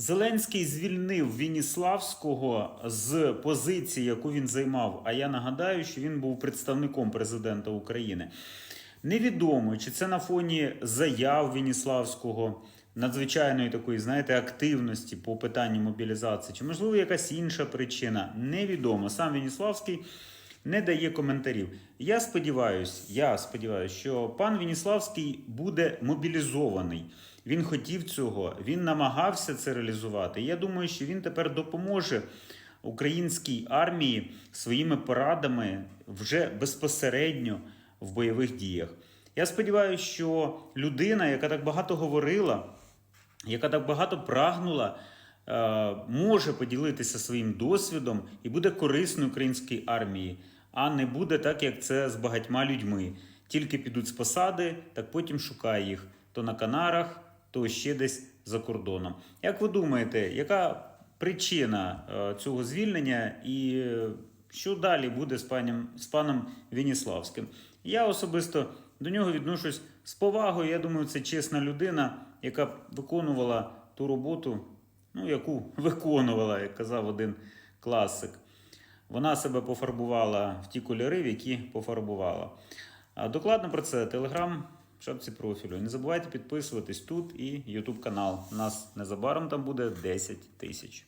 Зеленський звільнив Вініславського з позиції, яку він займав. А я нагадаю, що він був представником президента України. Невідомо, чи це на фоні заяв Вініславського, надзвичайної такої, знаєте, активності по питанню мобілізації, чи можливо якась інша причина. Невідомо. Сам Вініславський не дає коментарів. Я сподіваюся, я сподіваюся, що пан Вініславський буде мобілізований. Він хотів цього, він намагався це реалізувати. Я думаю, що він тепер допоможе українській армії своїми порадами вже безпосередньо в бойових діях. Я сподіваюся, що людина, яка так багато говорила, яка так багато прагнула, може поділитися своїм досвідом і буде корисною українській армії, а не буде так, як це з багатьма людьми. Тільки підуть з посади, так потім шукає їх то на Канарах, то ще десь за кордоном. Як ви думаєте, яка причина е, цього звільнення і е, що далі буде з паном, з паном Вініславським? Я особисто до нього відношусь з повагою. Я думаю, це чесна людина, яка виконувала ту роботу, ну, яку виконувала, як казав один класик. Вона себе пофарбувала в ті кольори, в які пофарбувала. Докладно про це телеграм в шапці профілю. Не забувайте підписуватись тут і YouTube канал. У нас незабаром там буде 10 тисяч.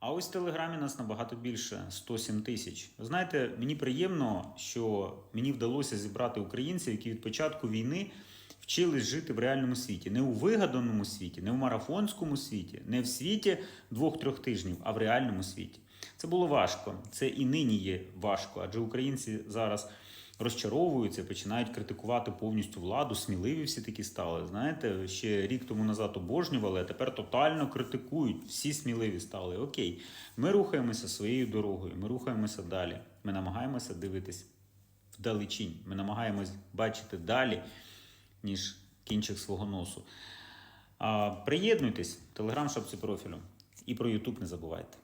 А ось в Телеграмі нас набагато більше 107 тисяч. Ви знаєте, мені приємно, що мені вдалося зібрати українців, які від початку війни вчились жити в реальному світі, не у вигаданому світі, не в марафонському світі, не в світі двох-трьох тижнів, а в реальному світі. Це було важко. Це і нині є важко, адже українці зараз розчаровуються, починають критикувати повністю владу. Сміливі всі такі стали. Знаєте, ще рік тому назад обожнювали, а тепер тотально критикують. Всі сміливі стали. Окей, ми рухаємося своєю дорогою, ми рухаємося далі. Ми намагаємося дивитись вдалечінь. Ми намагаємось бачити далі, ніж кінчик свого носу. Приєднуйтесь, телеграм шапці профілю. І про Ютуб не забувайте.